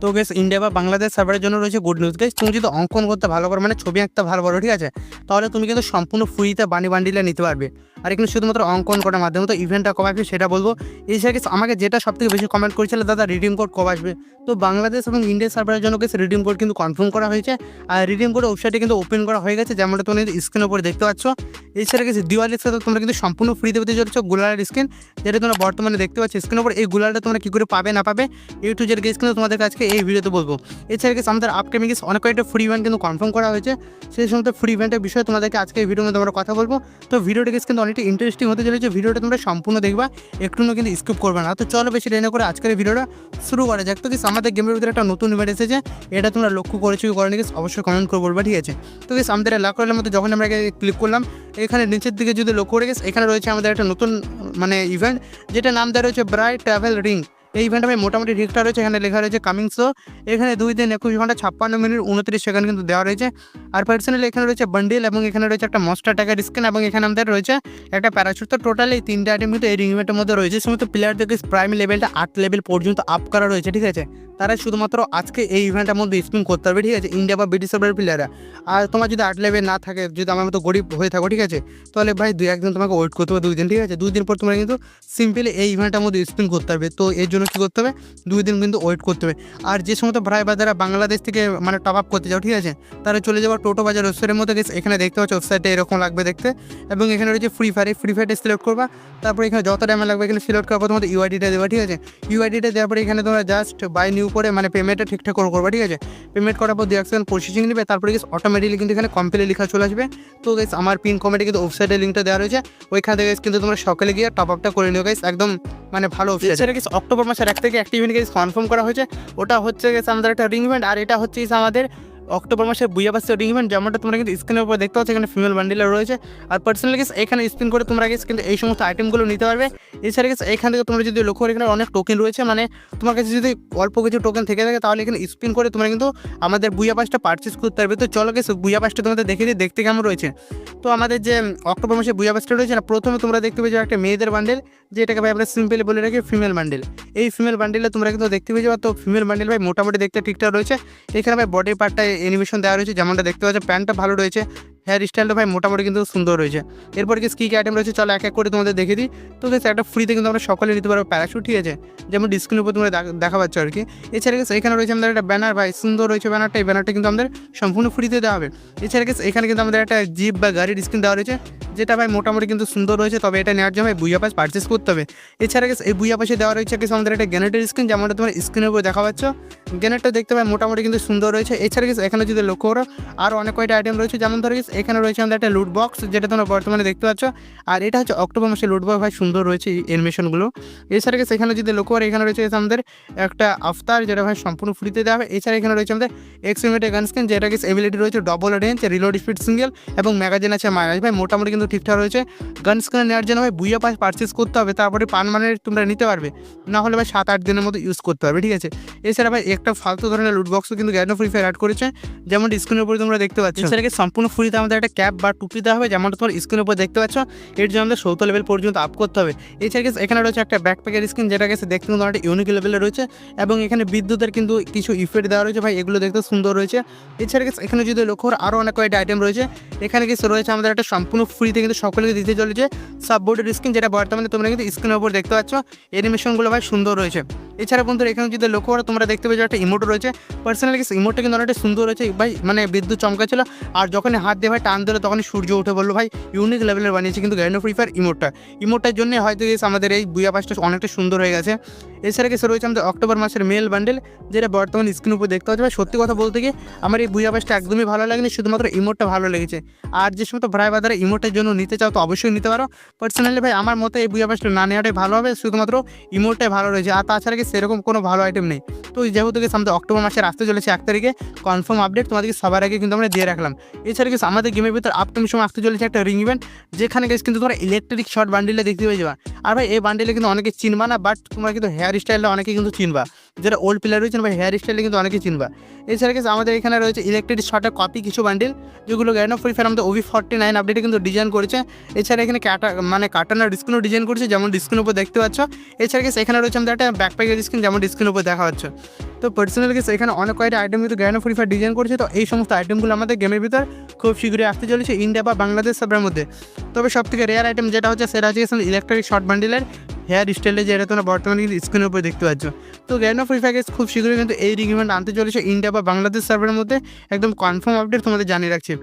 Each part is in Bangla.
তো গেস ইন্ডিয়া বা বাংলাদেশ সার্ভারের জন্য রয়েছে গুড নিউজ গেস তুমি যদি অঙ্কন করতে ভালো করো মানে ছবি আঁকতে ভালো পারো ঠিক আছে? তাহলে তুমি কিন্তু সম্পূর্ণ ফ্রিতে বানি বান্ডিলে নিতে পারবে। আর এখানে শুধুমাত্র অঙ্কন করার মাধ্যমে, তো ইভেন্টটা কবে আসবে সেটা বলব। এছাড়া গেস আমাকে যেটা সবথেকে বেশি কমেন্ট করেছিল, দাদা রিডিম কোড কবে আসবে? তো বাংলাদেশ এবং ইন্ডিয়া সার্ভারের জন্য গেছে রিডিম কোড কিন্তু কনফার্ম করা হয়েছে। আর রিডিম কোড ওয়েবসাইটে কিন্তু ওপেন করা হয়ে গেছে, যেমনটা তুমি স্ক্রিনের উপরে দেখতে পাচ্ছ। এছাড়া গেছে দিওয়ালির সাথে তোমরা কিন্তু সম্পূর্ণ ফ্রিতে পেতে চলেছো গুলারের স্ক্রিন যেটা তোমরা বর্তমানে দেখতে পাচ্ছ স্ক্রিনের উপর, এই গুলারটা তোমরা কী করে পাবে, না পাবে এই টু জেড গেস কিন্তু তোমাদের আজকে এই ভিডিওতে বলব। এছাড়া গেছে আমাদের আপকামিং গেস অনেক কয়েকটা ফ্রি ইভেন্ট কিন্তু কনফার্ম করা হয়েছে। সেই সমস্ত ফ্রি ইভেন্টের বিষয়ে তোমাদেরকে আজকে এই ভিডিওর মধ্যে আমরা কথা বলব। তো ভিডিওটা গেস কিন্তু অনেকটা ইন্টারেস্টিং হতে চলেছে, ভিডিওটা তোমরা সম্পূর্ণ দেখবা একটু কিন্তু স্কিপ করবে না। তো চলো বেশি রেনে করে আজকের ভিডিওটা শুরু করা যাক। তো কি আমাদের গেমের ভিতরে একটা নতুন ইভেন্ট এসেছে, এটা তোমরা লক্ষ্য করেছ কি করে নাকি অবশ্যই কমেন্ট করে বলবা, ঠিক আছে? তো গেস আমাদের লাখ করার মতো যখন আমরা ক্লিক করলাম, এখানে নিচের দিকে যদি লক্ষ্য করে গেছে এখানে রয়েছে আমাদের একটা নতুন মানে ইভেন্ট যেটা নাম দেওয়া রয়েছে ব্রাইট ট্রাভেল রিং এই ইভেন্টে ভাই মোটামুটি রিকটা রয়েছে, এখানে লেখা রয়েছে কামিং শো এখানে দুই দিন একুশ ঘণ্টা ছাপ্পান্ন মিনিট উনত্রিশ সেকেন্ড কিন্তু দেওয়া রয়েছে। আর পার্সোনালি এখানে রয়েছে বান্ডিল এবং এখানে রয়েছে একটা মস্টার টাকার স্ক্রিন এবং এখানে আমাদের রয়েছে একটা প্যারাশুট তো টোটাল এই তিনটে আইটেম কিন্তু এই ইভেন্টের মধ্যে রয়েছে। সমস্ত প্লেয়ারদেরকে প্রাইম লেভেলটা আট লেভেল পর্যন্ত আপ করা রয়েছে, ঠিক আছে? তারা শুধুমাত্র আজকে এই ইভেন্টের মধ্যে স্পিন করতে পারবে, ঠিক আছে? ইন্ডিয়া বা ব্রিটিশ সার্ভারের প্লেয়াররা আর তোমার যদি আট লেভেল না থাকে, যদি আমার মতো গরিব হয়ে থাকো, ঠিক আছে? তাহলে ভাই দুই একদিন তোমাকে ওয়েট করতে হবে দুই দিন, ঠিক আছে? দুই দিন পর তোমরা কিন্তু সিম্পলি এই ইভেন্টের মধ্যে স্পিন করতে পারবে। তো এর জন্য কী করতে হবে? দুই দিন কিন্তু ওয়েট করতে হবে। আর যে সমস্ত ভাই বাজারা বাংলাদেশ থেকে মানে টপ আপ করতে যাও, ঠিক আছে? তারা চলে যাওয়ার টোটো বাজার ওয়েবসাইটের মধ্যে গেছে, এখানে দেখতে পাচ্ছ ওয়েবসাইটে এরকম লাগবে দেখতে। এবং এখানে রয়েছে ফ্রি ফায়ার ফ্রি ফায়ারটা সিলেক্ট করবা। তারপরে এখানে যত টাইমে লাগবে এখানে সিলেক্ট করার পর ইউআইডিটা দেবা, ঠিক আছে? ইউআইডিটা দেওয়ার পরে এখানে তোমরা জাস্ট বাই নিউ করে মানে পেমেন্টটা ঠিকঠাক করে করবা, ঠিক আছে? পেমেন্ট করার পর দু এক সেকেন্ড প্রসেসিং নেবে, তারপরে গেছে অটোমেটিকলি কিন্তু এখানে কমপ্লিট লেখা চলে আসবে। তো গেস আমার পিন কমেন্টে কিন্তু ওয়েবসাইটের লিঙ্কটা দেওয়া রয়েছে। ওইখান থেকে কিন্তু তোমরা সকালে গিয়ে টপ আপটা করে নিও গাইস একদম মানে ভালো ওয়েবসাইট গেছে অক্টোবর মাসের এক থেকে একটি ইভেন্ট কনফার্ম করা হয়েছে। ওটা হচ্ছে গেছে আমাদের একটা রিং ইভেন্ট আর এটা হচ্ছে আমাদের অক্টোবর মাসের বুয়াবাসী রিং ইভেন্ট যেমনটা তোমরা কিন্তু স্ক্রিনের উপর দেখতে পাচ্ছ, এখানে ফিমেল বান্ডিলা রয়েছে। আর পার্সোনালি গেছে এখানে স্পিন করে তোমরা গেছে কিন্তু এই সমস্ত আইটেমগুলো নিতে পারবে। এছাড়া গেছে এখান থেকে তোমরা যদি লক্ষ্য এখানে অনেক টোকেন রয়েছে মানে তোমার কাছে যদি অল্প কিছু টোকেন থেকে থাকে, তাহলে এখানে স্পিন করে তোমরা কিন্তু আমাদের বুয়া পাসটা পারচেস করতে পারবে। তো চলো গেছে বুয়া পাসটা তোমাদের দেখে দিই দেখতে কেমন রয়েছে। তো আমাদের যে অক্টোবর মাসে বুয়া পাসটা রয়েছে, না, প্রথমে তোমরা দেখতে পেয়েছ একটা মেয়েদের বান্ডেল যেটাকে ভাই আমরা সিম্পলি বলে রাখি ফিমেল বান্ডেল এই ফিমেল বান্ডেলে তোমরা কিন্তু দেখতে পেয়ে পেয়েছ তো ফিমেল বান্ডেল ভাই মোটামুটি দেখতে ঠিকঠাক রয়েছে। এখানে ভাই বডি পার্টটা অ্যানিমেশন দেওয়া রয়েছে, যেমনটা দেখতে পাচ্ছ প্যান্টটা ভালো রয়েছে হেয়ার স্টাইলটা ভাই মোটামুটি কিন্তু সুন্দর রয়েছে। এরপর কি কী কী আইটেম রয়েছে, চলো এক এক করে তোমাদের দেখে দিই। তো গেছে একটা ফ্রিতে কিন্তু আমরা সকলে নিতে পারব প্যারাশুট ঠিক আছে? যেমন ডিসপ্লের উপর তোমরা দেখ- পাচ্ছ আর কি। এছাড়া গেছে এখানে রয়েছে আমাদের একটা ব্যানার ভাই, সুন্দর রয়েছে ব্যানারটা এই ব্যানারটা কিন্তু আমাদের সম্পূর্ণ ফ্রিতে দেওয়া হবে। এছাড়া গেছে এখানে কিন্তু আমাদের একটা জিপ বা গাড়ির স্ক্রিন দেওয়া রয়েছে, যেটা ভাই মোটামুটি কিন্তু সুন্দর রয়েছে, তবে এটা নেওয়ার জন্য বুইয়া পাস পারচেস করতে হবে। এছাড়া গেছে এই বুইয়া পাশে দেওয়া রয়েছে কিছু আমাদের একটা গ্যানেটের স্ক্রিন যেমনটা তোমার স্ক্রিনের উপর দেখা পাচ্ছ গ্যানেটটা দেখতে পাই, মোটামুটি কিন্তু সুন্দর রয়েছে। এছাড়া গেছে এখানে যদি লক্ষ্য করো আরও অনেক কয়টা আইটেম রয়েছে। যেমন ধরে গেছে এখানে রয়েছে আমাদের একটা লুট বক্স যেটা তোমরা বর্তমানে দেখতে পাচ্ছ। আর এটা হচ্ছে অক্টোবর মাসে লুট বক্স ভাই, সুন্দর রয়েছে এই অ্যানিমেশনগুলো এছাড়া গেছে এখানে যদি লক্ষ্য করো, এখানে রয়েছে আমাদের একটা আফতার যেটা ভাই সম্পূর্ণ ফ্রিতে দেওয়া হবে। এছাড়া এখানে রয়েছে আমাদের এক্সিমেটের গান স্ক্রিন যেটা গেছে এবিলিটি রয়েছে double range reload speed single এবং ম্যাগাজিন আছে মাইনাস ভাই, মোটামুটি কিন্তু ঠিকঠাক রয়েছে। গান স্ক্রিন নেওয়ার জন্য ভাই বুইয়া পাস পারচেস করতে হবে। তারপরে পান মানে তোমরা নিতে পারবে। না হলে ভাই, সাত আট দিনের মতো ইউজ করতে পারবে, ঠিক আছে? এছাড়া ভাই একটা ফালতু ধরনের লুট বক্সও কিন্তু গ্যানো ফ্রি ফায়ার অ্যাড করেছে যেমন স্ক্রিনের উপরে তোমরা দেখতে পাচ্ছ। এছাড়া কি সম্পূর্ণ ফ্রিতে আমাদের একটা ক্যাপ বা টুপি দেওয়া হবে, যেমনটা তোমার স্ক্রিনের উপর দেখতে পাচ্ছ, এর জন্য আমাদের সৌত লেভেল পর্যন্ত আপ করতে হবে। এছাড়া এখানে রয়েছে একটা ব্যাকপ্যাকের স্ক্রিন যেটা গেছে দেখতে কিন্তু অনেকটা ইউনিক লেভেলে রয়েছে, এবং এখানে বিদ্যুতের কিন্তু কিছু ইফেক্ট দেওয়া রয়েছে, ভাই, এগুলো দেখতে সুন্দর রয়েছে। এছাড়া এখানে যদি লক্ষ্য আরও অনেক কয়েকটা আইটেম রয়েছে। এখানে কিছু রয়েছে আমাদের একটা সম্পূর্ণ ফ্রিতে কিন্তু সকলকে দিতে চলেছে। সাববোর্ডের স্ক্রিন যেটা বর্তমানে তোমরা কিন্তু স্ক্রিনের উপর দেখতে পাচ্ছ অ্যানিমেশনগুলো ভাই, সুন্দর রয়েছে। এছাড়া বন্ধুরা এখানে যদি লক্ষ্য করো, তোমরা দেখতে পেয়েছ একটা ইমোট রয়েছে। পার্সোনালি ইমোটটা কিন্তু অনেকটা সুন্দর রয়েছে। ভাই মানে বিদ্যুৎ চমকা ছিল আর যখন হাত দিয়ে ভাই টান দিলে, তখনই সূর্য উঠে বলল, ভাই ইউনিক লেভেলের বানিয়েছে। কিন্তু গ্যান্ড ফ্রি ফায়ার ইমোটটা ইমোটটার জন্য হয়তো আমাদের এই বুয়া পাসটা অনেকটা সুন্দর হয়ে গেছে। এছাড়া কিছু রয়েছে আমাদের অক্টোবর মাসের মেল বান্ডেল যেটা বর্তমান স্ক্রিন উপর দেখতে পাচ্ছি ভাই সত্যি কথা বলতে গিয়ে, আমার এই বুয়া পাসটা একদমই ভালো লাগেনি, শুধুমাত্র ইমোটটা ভালো লেগেছে। আর যে সমস্ত ভাই বাজারে ইমোটের জন্য নিতে চাও, তো অবশ্যই নিতে পারো। পার্সোনালি ভাই, আমার মতে এই বুয়া পাসটা না নেওয়াটাই ভালো হবে, শুধুমাত্র ইমোটটাই ভালো রয়েছে। আর তাছাড়া সেরকম কোনো ভালো আইটেম নেই। তো যেহেতু গেছে আমাদের অক্টোবর মাসের আসতে চলেছে এক তারিখে কনফার্ম আপডেট তোমাদেরকে সবার আগে কিন্তু আমরা দিয়ে রাখলাম। এছাড়া কিছু আমাদের গেমের ভিতরে আপকামিং সময় আসতে চলেছে একটা রিং ইভেন্ট যেখানে গেছে কিন্তু তোমরা ইলেকট্রিক শর্ট বান্ডিলে দেখতে পেয়ে যাবা। আর ভাই, এই বান্ডিলে কিন্তু অনেকে চিনবা না বাট তোমরা কিন্তু হেয়ার স্টাইলটা অনেকে কিন্তু চিনবা। যারা ওল্ড প্লেয়ার রয়েছেন বা হেয়ার স্টাইলে কিন্তু অনেকে চিনবা। এছাড়া গেছে আমাদের এখানে রয়েছে ইলেকট্রিক শর্টের কপি কিছু বান্ডিল যেগুলো গ্যান ফ্রি ফায়ার আমাদের ওভি ফর্টি নাইন আপডেটে কিন্তু ডিজাইন করেছে। এছাড়া এখানে কাটা মানে কাটানোর ডিসক্রিনও ডিজাইন করেছে, যেমন ডিসক্রিনের উপর দেখতে পাচ্ছ। এছাড়া গেছে এখানে রয়েছে আমাদের একটা ব্যাকপ্যাকের স্ক্রিন যেমন ডিসক্রিনের উপর দেখা হচ্ছে। তো পার্সোনাল গেছে এখানে অনেক কয়েকটা আইটেম কিন্তু গ্যান ফ্রি ফায়ার ডিজাইন করেছে। তো এই সমস্ত আইটেমগুলো আমাদের গেমের ভিতর খুব শীঘ্রই আসতে চলেছে ইন্ডিয়া বা বাংলাদেশ সবের মধ্যে। তবে সব থেকে রেয়ার আইটেম যেটা হচ্ছে, সেটা হচ্ছে ইলেকট্রিক শর্ট বান্ডিলের হেয়ার স্টাইলে যেটা তোমরা বর্তমানে কিন্তু স্ক্রিনের উপরে দেখতে পাচ্ছ। তো গ্যান অফ ফায়ার খুব শীঘ্রই কিন্তু এই রিক্রুটমেন্ট আনতে চলেছে ইন্ডিয়া বা বাংলাদেশ সার্ভারের মধ্যে। একদম কনফার্ম আপডেট তোমাদের জানিয়ে রাখছি।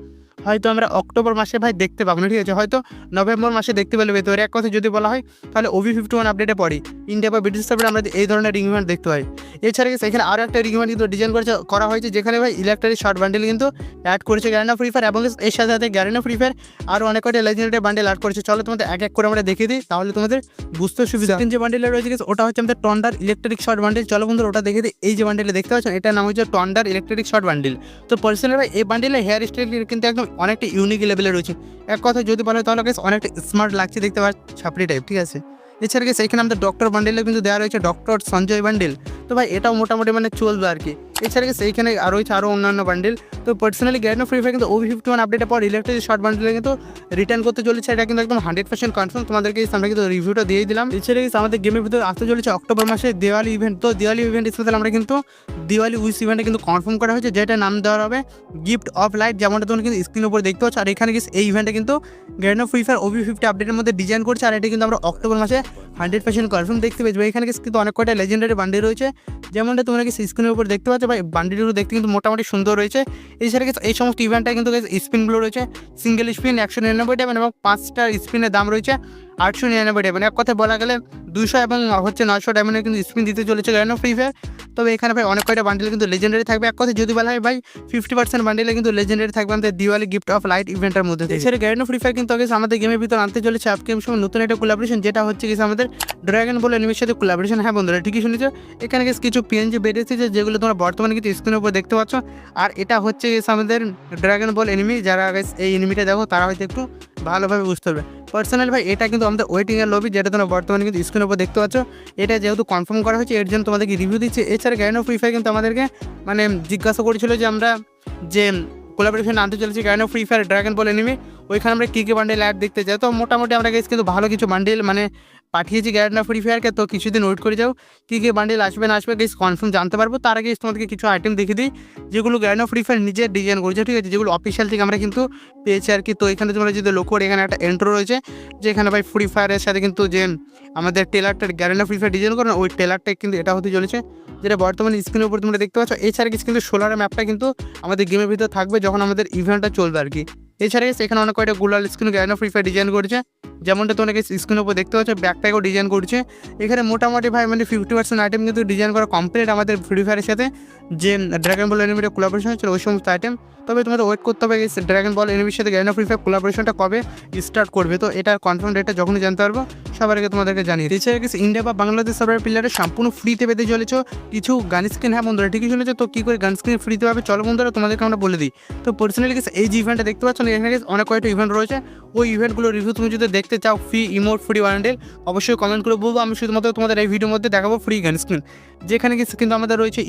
হয়তো আমরা অক্টোবর মাসে ভাই দেখতে পাবো না, ঠিক আছে? হয়তো নভেম্বর মাসে দেখতে পেলে তো এক কথা যদি বলা হয়, তাহলে ওভি ফিফটি ওয়ান আপডেটে পড়ি। ইন্ডিয়া বা ব্রিটিশ সার্ভারে আমরা এই ধরনের রিগুমেন্ট দেখতে পাই। এছাড়া গেছে এখানে আরও একটা রিগুমেন্ট কিন্তু ডিজাইন করেছে, করা হয়েছে, যেখানে ভাই ইলেকট্রিক শর্ট বান্ডেল কিন্তু অ্যাড করেছে গ্যারেনা ফ্রি ফায়ার এবং এর সাথে সাথে গ্যারেনা ফ্রি ফায়ার আরও অনেক কয়টা লেজেন্ডারি বান্ডেল অ্যাড করেছে। চলো তোমাদের এক এক করে আমরা দেখিয়ে দিই, তাহলে তোমাদের বুঝতে সুবিধা। যে বান্ডেলে রয়েছে ওটা হচ্ছে আমাদের টন্ডার ইলেকট্রিক শর্ট বান্ডেল চলো বন্ধুরা, ওটা দেখে দিই। এই যে বান্ডেলে দেখতে পাচ্ছেন এটার নাম হচ্ছে টন্ডার ইলেকট্রিক শর্ট বান্ডেল তো পার্সোনাল ভাই, এই বান্ডেলের হেয়ার স্টাইল কিন্তু একদম অনেকটা ইউনিক লেভেলে রয়েছে। এক কথা যদি বলে তাহলে গেছে অনেকটা স্মার্ট লাগছে দেখতে পাচ্ছ ছাপড়ি টাইপ ঠিক আছে? এছাড়া গেছে এখানে আমাদের ডক্টর বান্ডেলে কিন্তু দেওয়া রয়েছে ডক্টর সঞ্জয় বান্ডেল তো ভাই, এটাও মোটামুটি মানে চলবে আর কি। এছাড়া গেছে এইখানে রয়েছে আরও অন্যান্য বান্ডেল তো পার্সোনালি গ্যারেন্ট ফ্রি ফায়ার কিন্তু ওভি ফিফটি ওয়ান আপডেটের পর ইলেকট্রিক শর্ট বান্ডেলে কিন্তু রিটার্ন করতে চলেছে, এটা কিন্তু একদম হান্ড্রেড পার্সেন্ট কনফার্ম তোমাদেরকে আমরা কিন্তু রিভিউটা দিয়ে দিলাম। এছাড়া আমাদের গেমের ভিতরে আসতে চলেছে অক্টোবর মাসে দিওয়ালি ইভেন্ট তো দিওয়ালি ইভেন্ট স্পেশাল আমরা কিন্তু দিওয়ালি উইস ইভেন্টে কিন্তু কনফার্ম করা হয়েছে, যেটা নাম দেওয়া হবে গিফট অফ লাইট যেমনটা তোমরা কিন্তু স্ক্রিনের উপর দেখতে পাচ্ছ। আর এখানে এই ইভেন্টে কিন্তু Garena free fire OB fifty আপডেটের মধ্যে ডিজাইন করছে, আর এটা কিন্তু আমরা অক্টোবর মাসে হান্ড্রেড পার্সেন্ট কনফার্ম দেখতে পেয়েছি। এখানে কিন্তু অনেক কয়টা লেজেন্ডারি বান্ডি রয়েছে। যেমনটা তোমরা কি স্ক্রিনের উপর দেখতে পাচ্ছ বা বান্ডিগুলো দেখতে কিন্তু মোটামুটি সুন্দর রয়েছে। এছাড়া এই সমস্ত ইভেন্টটা কিন্তু স্পিনগুলো রয়েছে সিঙ্গেল স্পিন একশো নিরানব্বই টাকা এবং পাঁচটা স্পিনের দাম রয়েছে। আটশো নিরানব্বই টাকা এক কথায় বলা গেলে দুশো এবং হচ্ছে নয়শো ডায়মন্ডের কিন্তু স্পিন দিতে চলেছে গ্যানো ফ্রি ফায়ার তবে এখানে ভাই অনেক কয়টা বান্ডেল কিন্তু লেজেন্ডারি থাকবে। এক কথায় যদি বলা হয় ভাই ফিফটি পার্সেন্ট বান্ডেলে কিন্তু লেজেন্ডারি থাকবে আমাদের দিওয়ালি গিফট অফ লাইট ইভেন্টের মধ্যে এছাড়া গ্যানো ফ্রি ফায়ার কিন্তু আগে আমাদের গেমের ভিতর আনতে চলেছে আপগেম সময় নতুন একটা কোলাবরেশন যেটা হচ্ছে কি আমাদের ড্রাগন বল এনিমির সাথে কোলাবরেশন হ্যাঁ বন্ধুরা, ঠিকই শুনেছো। এখানে কিছু পিএনজি বেরিয়েছে যেগুলো তোমরা বর্তমানে কিন্তু স্ক্রিনের উপর দেখতে পাচ্ছ। আর এটা হচ্ছে আমাদের ড্রাগন বল এনিমি যারা এই এনিমিটা দেখো, তারা হয়তো একটু ভালোভাবে বুঝতে পারবে। পার্সোনাল ভাই, এটা কিন্তু আমাদের ওয়েটিংয়ের লবি যেটা তোমরা বর্তমানে কিন্তু স্ক্রিনের উপর দেখতে পাচ্ছ। এটা যেহেতু কনফার্ম করা হয়েছে, এর জন্য তোমাদেরকে রিভিউ দিচ্ছে। এছাড়া গ্যান অফ ফ্রি ফায়ার কিন্তু আমাদেরকে মানে জিজ্ঞাসা করেছিল যে আমরা যে কোলাবোরেশন আনতে চলেছি গ্যান অফ ফ্রি ফায়ার ড্রাগন বলে এনিমি ওইখানে আমরা কী কী বান্ডেল অ্যাড দেখতে যাই। তো মোটামুটি আমরা গেছি কিন্তু ভালো কিছু বান্ডেল মানে পাঠিয়েছি গ্যারেন্ট ফ্রি ফায়ারকে তো কিছুদিন ওয়েট করে যাও। কী কী বান্ডিল আসবে না আসবে গেস কনফার্ম জানতে পারব। তার আগে তোমাদেরকে কিছু আইটেম দেখে দিই। যেগুলো গ্যারেন্ট ফ্রি ফায়ার নিজের ডিজাইন করেছে, ঠিক আছে? যেগুলো অফিসিয়াল থেকে আমরা কিন্তু পেয়েছি আর কি। তো এখানে তোমরা যদি লক্ষ্য এখানে একটা এন্ট্রো রয়েছে, যেখানে ভাই ফ্রি ফায়ারের সাথে কিন্তু যে আমাদের টেলারটার গ্যারেন্ট ফ্রি ফায়ার ডিজাইন করে না, ওই টেলারটা কিন্তু এটা হতে চলেছে। যেটা বর্তমানে স্ক্রিনের উপর তোমরা দেখতে পাচ্ছ। এছাড়া কিছু কিন্তু সোলার ম্যাপটা কিন্তু আমাদের গেমের ভিতরে থাকবে, যখন আমাদের ইভেন্টটা চলবে আর কি। এছাড়া এখানে অনেক কয়েকটা গুলাল screen Garena free fire design করেছে। যেমনটা তোমাকে স্ক্রিনের উপর দেখতে পাচ্ছ ব্যাকপ্যাকও ডিজাইন করছে। এখানে মোটামুটি ভাই মানে ফিফটি পার্সেন্ট আইটেম কিন্তু ডিজাইন করা কমপ্লিট আমাদের ফ্রি ফায়ারের সাথে। যে ড্রাগন বল এনিমিটের কোলাবোরেশন হচ্ছে ওই সমস্ত আইটেম তবে তোমাদের ওয়েট করতে হবে ড্রাগন বল এনিমির সাথে গ্যান ফ্রি ফায়ার কোলাবোরেশনটা কবে স্টার্ট করবে? তো এটা কনফার্ম ডেটটা যখনই জানতে পারব, সবার আগে তোমাদেরকে জানিয়ে দিচ্ছে ইন্ডিয়া বা বাংলাদেশ সার্ভার প্লেয়ারে সম্পূর্ণ ফ্রিতে পেতে চলেছ। কিছু গান স্ক্রিন হ্যাঁ বন্ধুরা, ঠিকই শুনেছো তো, কী করে গান স্ক্রিন ফ্রিতে পাবে? চলো বন্ধুরা, তোমাদেরকে আমরা বলে দিই। তো পার্সোনালি এই যে ইভেন্টটা দেখতে পাচ্ছ এখানে অনেক কয়েকটা ইভেন্ট রয়েছে। ওই ইভেন্টগুলো রিভিউ তুমি যদি দেখতে চাও ফ্রি ইমোট ফ্রি ওয়ারেন্টেল অবশ্যই কমেন্ট করে বলব। আমি শুধুমাত্র তোমাদের এই ভিডিওর মধ্যে দেখাবো ফ্রি গান স্ক্রিন যেখানে কিন্তু আমাদের রয়েছে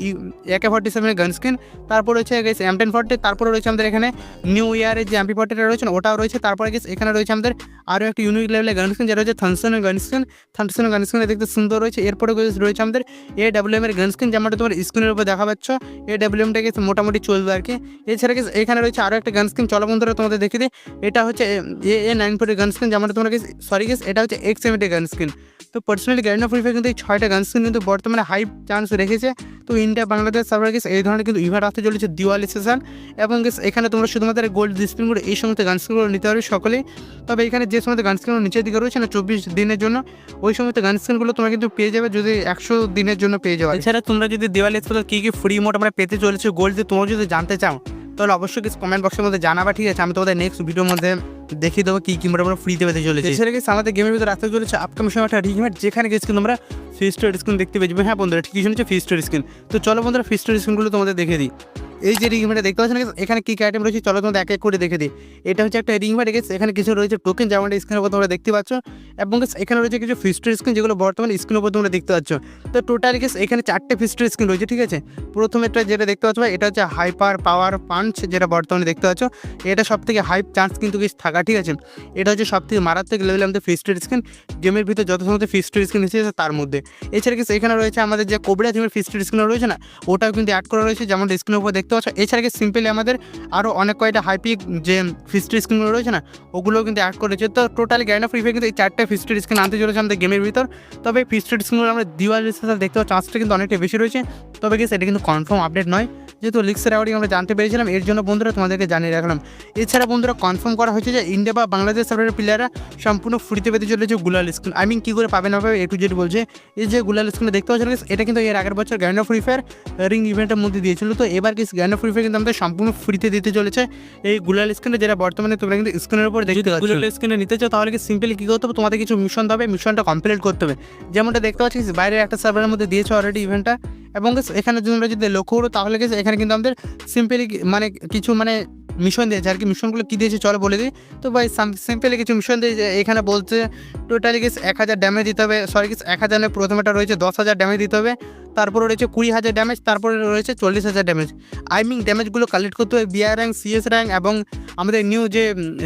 একে ফর্টি সেভেনের গান স্ক্রিন তারপর রয়েছে গেছে এম টেন ফর্টি তারপরে রয়েছে আমাদের এখানে নিউ ইয়ারের যে এমপি ফর্টিটা রয়েছে, ওটাও রয়েছে। তারপরে গেছে এখানে রয়েছে আমাদের আরও একটা ইউনিক লেভেলের গান স্ক্রিন যেটা রয়েছে থনসনের গান স্ক্রিন থনসনের গান স্ক্রিনে দেখতে সুন্দর রয়েছে। এরপরে রয়েছে আমাদের এ ডাব্লিউ এর গান স্ক্রিন যেমনটা তোমার স্ক্রিনের উপর দেখা পাচ্ছ এ ডাব্লিউ এমটা গেছে মোটামুটি চলবে আর কি। এছাড়া গেছে এখানে রয়েছে আরও একটা গান স্ক্রিন চলো বন্ধুরা, তোমাদের দেখে দিই। এটা হচ্ছে, A A nine forty gun screen যেমনটা তোমরা সরি গেস এটা হচ্ছে এক্স এমটি গান স্ক্রিন তো পার্সোনালি অফ ফ্রি ফায়ার কিন্তু এই ছয়টা গান স্ক্রিন কিন্তু বর্তমানে হাই চান্স রেখেছে। তো ইন্ডিয়া বাংলাদেশ সার্ভার গেছে এই ধরনের কিন্তু ইভার আসতে চলেছে দিওয়ালি সেশন এবং গেছে এখানে তোমরা শুধুমাত্র গোল্ড স্পিনগুলো এই সমস্ত গান স্ক্রিনগুলো নিতে পারবে সকলেই। তবে এখানে যে সমস্ত গান স্ক্রিনগুলো নিচের দিকে রয়েছে, না, চব্বিশ দিনের জন্য, ওই সমস্ত গান স্ক্রিনগুলো তোমরা কিন্তু পেয়ে যাবে যদি একশো দিনের জন্য পেয়ে যাবে এছাড়া তোমরা যদি দিওয়ালি স্পেশাল কী কী ফ্রি মোট আমরা পেতে চলেছে গোল্ড দিয়ে তোমরা যদি জানতে চাও, তাহলে অবশ্যই কিছু কমেন্ট বক্সের মধ্যে জানাবা, ঠিক আছে? আমি তোমাদের নেক্সট ভিডিওর মধ্যে দেখিয়ে দেবো কী কী আমরা ফ্রিতে পেতে চলেছে। এছাড়া গেছে আমাদের গেমের ভিতরে আসতে চলেছে আপকামিং সময় একটা রিগমেট যেখানে গেছে কিন্তু আমরা ফিস্টোর স্ক্রিন দেখতে পেয়ে যাবে। হ্যাঁ বন্ধুরা, ঠিকই শুনেছে ফিস্টোর স্ক্রিন তো চলো বন্ধুরা ফিস্টোর স্ক্রিনগুলো তোমাদের দেখে দিই। এই যে রিং দেখতে পাচ্ছেন এখানে কী কি আইটেম রয়েছে, চলো তোমাদের এক এক করে দেখে দিই। এটা হচ্ছে একটা রিং ইভেন্ট গেছে এখানে কিছু রয়েছে টোকেন যেমনটা স্ক্রিনের উপর তোমরা দেখতে পাচ্ছ, এবং এখানে রয়েছে কিছু ফিস্টার স্ক্রিন যেগুলো বর্তমানে স্ক্রিনের উপর তোমরা দেখতে পাচ্ছ। তো টোটাল গেস এখানে চারটে ফিস্টার স্ক্রিন রয়েছে, ঠিক আছে? প্রথমেরটা যেটা দেখতে পাচ্ছ এটা হচ্ছে হাইপার পাওয়ার পাঞ্চ যেটা বর্তমানে দেখতে পাচ্ছ। এটা সব থেকে হাইপ চান্স কিন্তু কিছু থাকা ঠিক আছে? এটা হচ্ছে সব থেকে মারাত্মক লেভেলে আমাদের ফিস্টার স্ক্রিন গেমের ভিতরে যত সমস্ত ফিস্টার স্ক্রিন এসেছে তার মধ্যে। এছাড়া গেছে এখানে রয়েছে আমাদের যে কোবরা জিমের ফিস্টার স্ক্রিন রয়েছে না, ওটাও কিন্তু অ্যাড করা রয়েছে, যেমন স্ক্রিনের উপর দেখতে পাচ্ছ। এছাড়া গেছে সিম্পলি আমাদের আরও অনেক কয়টা হাইপিক যে ফিস্টার স্ক্রিনগুলো রয়েছে না, ওগুলোও কিন্তু অ্যাড করেছে তো টোটাল গ্যান্ড অফ ফ্রি কিন্তু এই চারটে ফিস্টার স্ক্রিন আনতে চলেছে আমাদের গেমের ভিতর। তবে ফিস্টার স্ক্রিনগুলো আমরা দিওয়ালির সাথে দেখতে পাওয়ার চান্সটা কিন্তু অনেকটা বেশি রয়েছে। তবে গেছে সেটা কিন্তু কনফার্ম আপডেট নয়। যেহেতু লিক্সের অ্যাওয়ার্ডিং আমরা জানতে পেরেছিলাম এর জন্য বন্ধুরা তোমাদেরকে জানিয়ে রাখলাম। এছাড়া বন্ধুরা কনফার্ম করা হয়েছে যে ইন্ডিয়া বা বাংলাদেশ সার্ভারের প্লেয়াররা সম্পূর্ণ ফ্রিতে পেতে চলেছে গুলাল স্ক্রিন আই মিন কী করে পাবে না পাবে এ টু জেড বলছে। এই যে গুলাল স্ক্রিনে দেখতে পাচ্ছেন এটা কিন্তু এর আগের বছর grand of free fire ring ইভেন্টের মধ্যে দিয়েছিল। তো এবার কি গ্র্যান্ড অফ ফ্রি ফায়ার কিন্তু আমাদের সম্পূর্ণ ফ্রিতে দিতে চলেছে। এই গুলাল স্ক্রিনে যেটা বর্তমানে তোমরা কিন্তু স্ক্রিনের উপর দেখতে পাচ্ছ। গুলাল স্ক্রিনে নিতে চাও তাহলে কি সিম্পলি কী করতে হবে? তোমাদের কিছু মিশন দেবে মিশনটা কমপ্লিট করতে হবে। যেমনটা দেখতে পাচ্ছি বাইরের একটা সার্ভারের মধ্যে দিয়েছে অলরেডি ইভেন্টটা এবং এখানে যদি যদি লক্ষ্য করো তাহলে গেছে এখানে কিন্তু আমাদের সিম্পলি মানে কিছু মানে মিশন দিয়েছে। আর কি মিশনগুলো কী দিয়েছে চলো বলে দিই। তো ভাই সিম্পলি কিছু মিশন দিয়েছে। এখানে বলছে টোটালি গেছে এক হাজার ড্যামেজ দিতে হবে। সরি গেছে এক হাজার প্রথমেটা রয়েছে, দশ হাজার ড্যামেজ দিতে হবে। তারপরে রয়েছে কুড়ি হাজার ড্যামেজ তারপরে রয়েছে চল্লিশ হাজার ড্যামেজ আই মিন ড্যামেজগুলো কালেক্ট করতে হবে। বিআর র্যাঙ্ক সিএস র্যাঙ্ক এবং আমাদের নিউ যে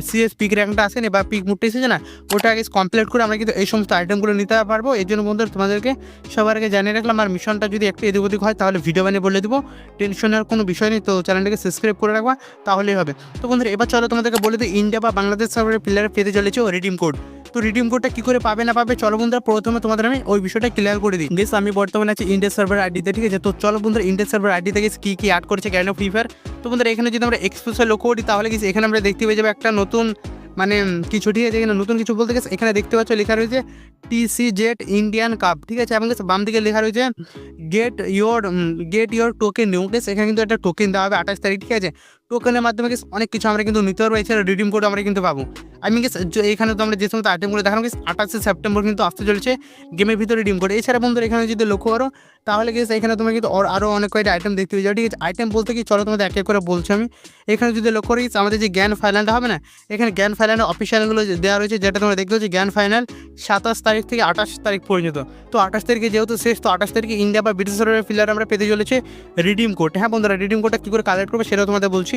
সিএস পিক র্যাঙ্কটা আসেনি বা পিক মুডটা এসেছে না, ওটা আগে কমপ্লিট করে আমরা কিন্তু এই সমস্ত আইটেমগুলো নিতে পারব। এই জন্য বন্ধুরা, তোমাদেরকে সবার আগে জানিয়ে রাখলাম, আর মিশনটা যদি একটু এদিক ওদিক হয়, তাহলে ভিডিও বানিয়ে বলে দেবো। টেনশনের কোনো বিষয় নেই, তো চ্যানেলটাকে সাবস্ক্রাইব করে রাখবা, তাহলেই হবে। তো বন্ধুরা, এবার চলো তোমাদেরকে বলে দিই ইন্ডিয়া বা বাংলাদেশ সার্ভারের প্লেয়ার পেতে চলেছে রিডিম কোড তো রিডিম কোডটা কী করে পাবে না পাবে, চলো বন্ধুরা, প্রথমে তোমাদের আমি ওই বিষয়টা ক্লিয়ার করে দিই। বেশ আমি বর্তমানে আছি ইন্ডিয়া সার্ভার আইডিতে ঠিক আছে? তো চলো বন্ধুরা ইন্ডিয়ান সার্ভার আইডি থেকে কী কী অ্যাড করছে, কেন ফ্রি ফায়ার তো বন্ধুরা, এখানে যদি আমরা এক্সপ্রেসে লক্ষ্য করি, তাহলে কি এখানে আমরা দেখতে পেয়ে যাব একটা নতুন মানে কিছু, ঠিক আছে? এখানে নতুন কিছু বলতে গেছে এখানে দেখতে পাচ্ছ লেখা রয়েছে টিসি জেট ইন্ডিয়ান কাপ ঠিক আছে? এবং বাম দিকে লেখা রয়েছে get your get your token new guess এখানে কিন্তু একটা টোকেন দেওয়া হবে আঠাশ তারিখ, ঠিক আছে? টোকেনের মাধ্যমে guys অনেক কিছু আমরা কিন্তু নিতে পারব, এছাড়া রিডিম কোড আমরা কিন্তু পাবো। আমি গেস এখানে তো আমরা যে সমস্ত আইটেমগুলো দেখানো গেছে আঠাশে সেপ্টেম্বর কিন্তু আসতে চলেছে গেমের ভিতরে রিডিম কোড এছাড়া বন্ধুরা, এখানে যদি লক্ষ্য করো, তাহলে গেছে এখানে তুমি কিন্তু আরও অনেক কয়েকটা আইটেম দেখতে পেয়ে যাও ঠিক আছে আইটেম বলতে কি চলো তোমাদের এক এক করে বলছি আমি। এখানে যদি লক্ষ্য করি আমাদের যে জ্ঞান ফাইনালটা হবে না, এখানে জ্ঞান ফাইনালের অফিসিয়ালগুলো দেওয়া রয়েছে, যেটা তোমরা দেখতে পাচ্ছ জ্ঞান ফাইনাল সাতাশ তারিখ থেকে আঠাশ তারিখ পর্যন্ত। তো আঠাশ তারিখে যেহেতু শেষ, তো আঠাশ তারিখে ইন্ডিয়া বা ব্রিটিশ প্লেয়ার আমরা পেতে চলেছে রিডিম কোড হ্যাঁ বন্ধুরা রিডিম কোডটা কী করে কালেক্ট করবে সেটাও তোমাদের বলছি।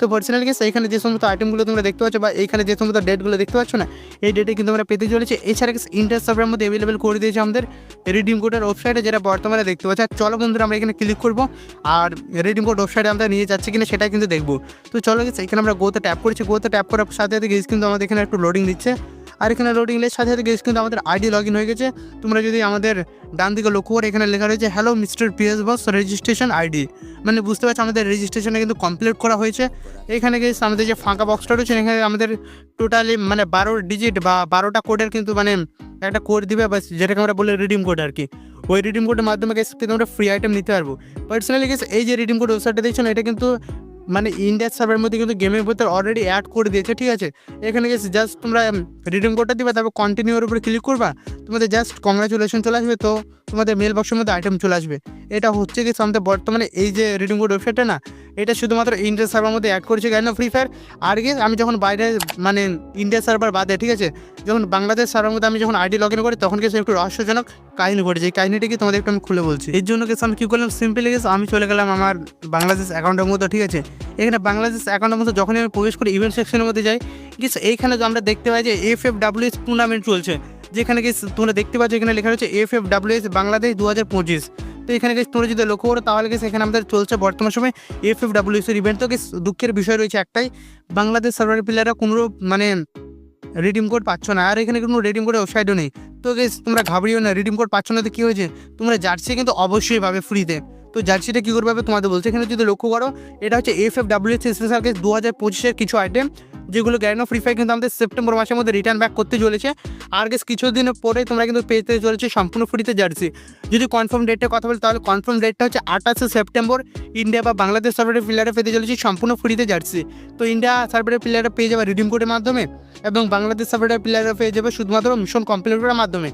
তো পার্সোনাল গেস এখানে যে সমস্ত আইটেমগুলো তোমরা দেখতে পাচ্ছ বা এখানে যে সমস্ত ডেটগুলো দেখতে পাচ্ছ না, এই ডেটে কিন্তু আমরা পেতে চলেছে। এছাড়া গেস ইন্টার সার্ভারের মধ্যে অ্যাভেলেবেল করে দিয়েছে আমাদের রিডিম কোডের ওয়েবসাইটে যেটা বর্তমানে দেখতে পাচ্ছি। আর চলো বন্ধুরা, আমরা এখানে ক্লিক করব। আর রিডিম কোড ওয়েবসাইটে আমরা নিয়ে যাচ্ছি কিনা সেটা কিন্তু দেখব। তো চলো গেছে এখানে আমরা গোতে ট্যাপ করেছি। গোতে ট্যাপ করার সাথে সাথে গেস কিন্তু আমাদের এখানে একটু লোডিং দিচ্ছে। আর এখানে লোডিং এর সাথে সাথে গেস কিন্তু আমাদের আইডি লগ ইন হয়ে গেছে। তোমরা যদি আমাদের ডান দিকে লক্ষ্য করে এখানে লেখা রয়েছে hello mister PS boss registration ID মানে বুঝতে পারছ, আমাদের রেজিস্ট্রেশনে কিন্তু কমপ্লিট করা হয়েছে। এখানে গেছে আমাদের যে ফাঁকা বক্সটা রয়েছে, এখানে আমাদের টোটালি মানে বারো ডিজিট বা বারোটা কোডের কিন্তু মানে একটা কোড দিবে বা যেটাকে আমরা বলি রিডিম কোড আর কি। ওই রিডিম কোডের মাধ্যমে গেছে কিন্তু আমরা ফ্রি আইটেম নিতে পারব। পার্সোনালি গেছে এই যে রিডিম কোড ওয়েবসাইটটা দেখছ না এটা কিন্তু মানে ইন্ডিয়ার সার্ভারের মধ্যে কিন্তু গেমের ভিতরে অলরেডি অ্যাড করে দিয়েছে, ঠিক আছে? এখানে গেছে জাস্ট তোমরা রিডিম কোডটা দিবে, তারপর কন্টিনিউর উপরে ক্লিক করবা, তোমাদের জাস্ট কংগ্রাচুলেশন চলে আসবে, তো তোমাদের মেল বক্সের মধ্যে আইটেম চলে আসবে। এটা হচ্ছে কি আমাদের বর্তমানে এই যে রিডিম কোড ওয়েবসাইটটা না এটা শুধুমাত্র ইন্ডিয়া সার্ভার মধ্যে অ্যাড করেছে কেন ফ্রি ফায়ার আর আমি যখন বাইরে মানে ইন্ডিয়া সার্ভার বাদে, ঠিক আছে? যখন বাংলাদেশ সার্ভার মধ্যে আমি যখন আইডি লগ ইন করি, তখন কিছু একটু রহস্যজনক কাহিনী ঘটেছে। এই কাহিনীটা কি তোমাদের একটু আমি খুলে বলছি। এর জন্য কিছু আমি কী করলাম? সিম্পলি গেছে আমি চলে গেলাম আমার বাংলাদেশ অ্যাকাউন্টের মধ্যে, ঠিক আছে? এখানে বাংলাদেশ অ্যাকাউন্টের মধ্যে যখনই আমি প্রবেশ করি ইভেন্ট সেকশনের মধ্যে যাই কিছু এইখানে আমরা দেখতে পাই যে এফ এফ ডাব্লিউ টুর্নামেন্ট চলছে। যেখানে গিয়ে তোমরা দেখতে পাচ্ছ, এখানে লেখা রয়েছে F F W S Bangladesh দু হাজার পঁচিশ। তো এখানে গেছে তোমরা যদি লক্ষ্য করো, তাহলে গেছে এখানে আমাদের চলছে বর্তমান সময় এফ এফ ডাব্লিউ এর ইভেন্ট তো গেছে দুঃখের বিষয় রয়েছে একটাই, বাংলাদেশ সার্ভারের প্লেয়াররা কোনো মানে রিডিম কোড পাচ্ছ না। আর এখানে কোনো রিডিম কোডের ওয়েবসাইটও নেই। তো গেস তোমরা ঘাবড়িও না রিডিম কোড পাচ্ছ না তো কী হয়েছে? তোমরা জার্সি কিন্তু অবশ্যই পাবে ফ্রিতে তো জার্সিটা কী করবে, তোমাদের বলছে। এখানে যদি লক্ষ্য করো, এটা হচ্ছে F F W special case দু হাজার পঁচিশের কিছু আইটেম যেগুলো গ্যারেনো ফ্রি ফায়ার কিন্তু আমাদের সেপ্টেম্বর মাসের মধ্যে রিটার্ন ব্যাক করতে চলেছে। আর গেস কিছুদিন পরে তোমরা কিন্তু পেতে চলেছে সম্পূর্ণ ফ্রিতে জার্সি যদি কনফার্ম ডেটটা কথা বলি, তাহলে কনফার্ম ডেটটা হচ্ছে আঠাশে সেপ্টেম্বর ইন্ডিয়া বা বাংলাদেশ সার্ভারের প্লেয়ারে পেতে চলেছে সম্পূর্ণ ফ্রিতে জার্সি তো ইন্ডিয়া সার্ভারের প্লেয়ারে পেয়ে যাবে রিডিম কোডের মাধ্যমে এবং বাংলাদেশ সার্ভারের প্লেয়ারে পেয়ে যাবে শুধুমাত্র মিশন কমপ্লিট করার মাধ্যমে।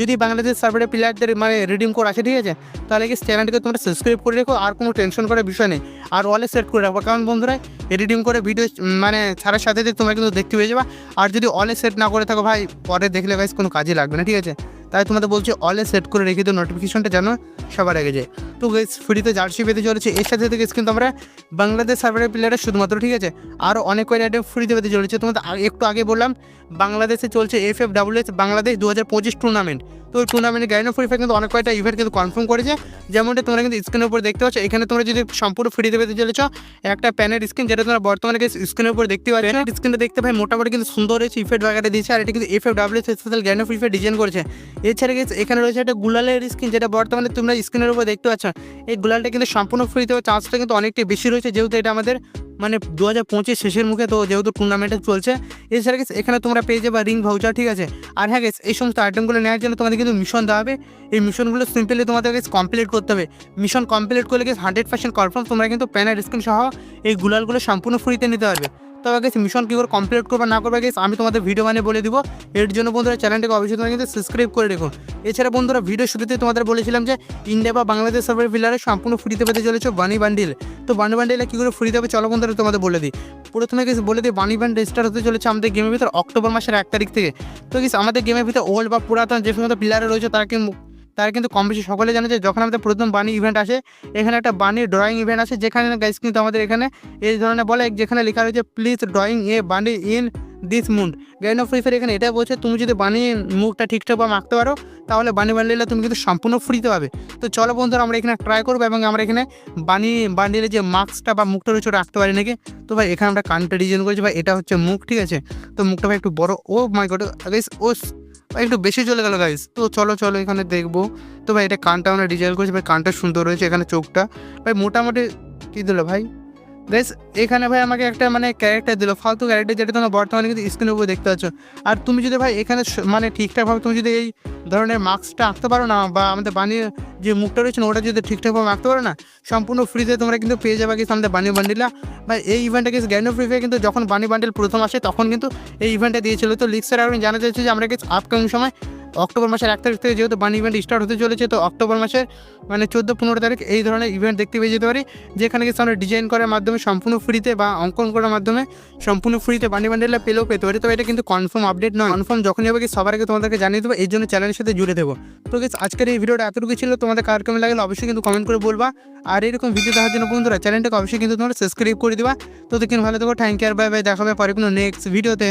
যদি বাংলাদেশ সার্ভারে প্লেয়ারদের মানে রিডিম কোড আছে, ঠিক আছে? তাহলে কি চ্যানেলটিকে তোমরা সাবস্ক্রাইব করে রেখো, আর কোনো টেনশন করার বিষয় নেই। আর অলে সেট করে রাখব কারণ বন্ধুরা রিডিম করে ভিডিও মানে ছাড়ার সাথে তোমরা কিন্তু দেখতে পেয়ে যাবা। আর যদি অলে সেট না করে থাকো ভাই, পরে দেখলে ভাই কোনো কাজে লাগবে না, ঠিক আছে? তাই তোমাদের বলছি অলে সেট করে রেখে দিও নোটিফিকেশনটা যেন সবার আগে যায়। তো গাইস ফ্রিতে জার্সি পেতে চলেছে। এর সাথে সাথে guys কিন্তু আমরা বাংলাদেশ সার্ভারের প্লেয়ারের শুধুমাত্র ঠিক আছে? আরও অনেক কয়েক আইটেম ফ্রিতে পেতে চলেছে। তোমাদের একটু আগে বললাম বাংলাদেশে চলছে এফ এফ ডাব্লিউএস বাংলাদেশ দু হাজার পঁচিশ টুর্নামেন্ট তো ওই টুর্নামেন্টের গাইড ফ্রি ফায়ার কিন্তু অনেক কয়েকটা ইভেন্ট কিন্তু কনফার্ম করেছে। যেমনটা তোমরা কিন্তু স্ক্রিনের উপর দেখতে পাচ্ছ এখানে তোমরা যদি সম্পূর্ণ ফ্রিতে পেতে চলেছ একটা প্যানের স্ক্রিন যেটা তোমরা বর্তমানে স্ক্রিনের উপর দেখতে পাচ্ছ। স্ক্রিনটা দেখতে ভাই মোটামুটি কিন্তু সুন্দর হয়েছে ইফেক্ট বাগাটা দিয়েছে আর এটা কিন্তু F F W special guide free fire design করেছে। এছাড়া গেছে এখানে রয়েছে একটা গুলালের স্ক্রিন যেটা বর্তমানে তোমরা স্ক্রিনের উপর দেখতে পাচ্ছ। এই গুলালটা কিন্তু সম্পূর্ণ ফ্রিতে চান্সটা কিন্তু অনেকটাই বেশি রয়েছে, যেহেতু এটা আমাদের মানে দু হাজার পঁচিশ শেষের মুখে তো যেহেতু টুর্নামেন্টে চলছে। এছাড়া গেছে এখানে তোমরা পেয়ে যাবে রিং ভাউচার ঠিক আছে? আর হ্যাঁ গেছে এই সমস্ত আইটেমগুলো নেওয়ার জন্য তোমাদের কিন্তু মিশন দেওয়া হবে। এই মিশনগুলো সিম্পলি তোমাদের কাছে কমপ্লিট করতে হবে। মিশন কমপ্লিট করলে গেছে হান্ড্রেড পার্সেন্ট কনফার্ম তোমরা কিন্তু প্যানার স্ক্রিন সহ এই গুলালগুলো সম্পূর্ণ ফ্রিতে নিতে পারবে। তবে গেছে মিশন কী করে কমপ্লিট করবে না করবে গেছে আমি তোমাদের ভিডিও মানে বলে দিব। এর জন্য বন্ধুরা চ্যানেলটাকে অবশ্যই তোমরা কিন্তু সাবস্ক্রাইব করে রেখো। এছাড়া বন্ধুরা ভিডিও শুরুতে তোমাদের বলেছিলাম যে ইন্ডিয়া বা বাংলাদেশ সার্ভার ফিলারে সম্পূর্ণ ফ্রিতে পেতে চলেছে বানি বান্ডিল তো বানি বান্ডিলে কী করে ফ্রিতে হবে চলো বন্ধুরা তোমাদের বলে দিই। প্রথমে কিছু বলে দিই বানি বান্ড স্টার্ট হতে চলেছে আমাদের গেমের ভিতর অক্টোবর মাসের এক তারিখ থেকে। তো কিছু আমাদের গেমের ভিতর ওল্ড বা পুরাতন যে সমস্ত প্লেয়ার রয়েছে, তারা কিন্তু তারা কিন্তু কম বেশি সকলে জানে যে যখন আমাদের প্রথম বানি ইভেন্ট আসে, এখানে একটা বানি ড্রয়িং ইভেন্ট আছে যেখানে গাইস কিন্তু আমাদের এখানে এই ধরনের বলে, যেখানে লেখা রয়েছে প্লিজ ড্রয়িং এ বানি in this Munda Gyne of free fire এখানে এটা বলছে, তুমি যদি বানি মুখটা ঠিকঠাক বা মাখতে পারো, তাহলে বানি বান্ডিলে তুমি কিন্তু সম্পূর্ণ ফ্রিতে পাবে। তো চলো বন্ধুরা, আমরা এখানে ট্রাই করব এবং আমরা এখানে বানি বান্ডিলে যে মাস্কটা বা মুখটা রয়েছে আঁকতে পারি নাকি? তো ভাই, এখানে আমরা কানটা ডিজাইন করেছি, ভাই, এটা হচ্ছে মুখ, ঠিক আছে? তো মুখটা ভাই একটু বড় ও মাই গড গাইস ও একটু বেশি চলে গেল গাইস তো চলো চলো, এখানে দেখব। তো ভাই, এটা কানটা আমরা ডিজাইন করেছি। ভাই, কানটা সুন্দর রয়েছে এখানে চোখটা। ভাই, মোটামুটি কী দিল ভাই? গাইস এখানে ভাই আমাকে একটা মানে ক্যারেক্টার দিল, ফালতু ক্যারেক্টার যেটা তোমরা বর্তমানে কিন্তু স্ক্রিনের উপরে দেখতে পাচ্ছ। আর তুমি যদি ভাই এখানে মানে ঠিকঠাকভাবে তুমি যদি এই ধরনের মাস্কটা আঁকতে পারো না, বা আমাদের বানিয়ে যে মুখটা রয়েছে ওটা যদি ঠিকঠাকভাবে আঁকতে পারো না, সম্পূর্ণ ফ্রিতে তোমরা কিন্তু পেয়ে যাবে কিছু আমাদের বানি বান্ডিলা বা এই ইভেন্টটা কিছু গ্যান্ড ফ্রি কিন্তু যখন বানি বান্ডিল প্রথম আসে, তখন কিন্তু এই ইভেন্টটা দিয়েছিল। তো লিক্সের এখন জানা যাচ্ছে যে আমরা কিছু আপকামিং সময় অক্টোবর মাসের এক তারিখ থেকে যেহেতু বানি ইভেন্ট স্টার্ট হতে চলেছে তো অক্টোবর মাসের মানে চোদ্দ পনেরো তারিখ এই ধরনের ইভেন্ট দেখতে পেয়ে যেতে পারি যেখানে কিছু আমরা ডিজাইন করার মাধ্যমে সম্পূর্ণ ফ্রিতে বা অঙ্কন করার মাধ্যমে সম্পূর্ণ ফ্রিতে বানি বান্ডেলা পেলেও পেতে পারি। তবে এটা কিন্তু কনফার্ম আপডেট নয়। কনফার্ম যখনই হবে কি সবার আগে তোমাদেরকে জানিয়ে দেবো এই জন্য চ্যানেলের সাথে জুড়ে দেবো তো guys, আজকের এই ভিডিওটা এতটুকু ছিল। তোমাদের কার কেমন লাগলে অবশ্যই কিন্তু কমেন্ট করে বলবা। আর এরকম ভিডিও দেখার জন্য বন্ধুরা চ্যানেলটাকে অবশ্যই কিন্তু তোমরা সাবস্ক্রাইব করে দিবা। তো দেখুন ভালো থেকো থ্যাংক ইউ আর বাই বাই দেখাবে পরে কোনো নেক্সট ভিডিওতে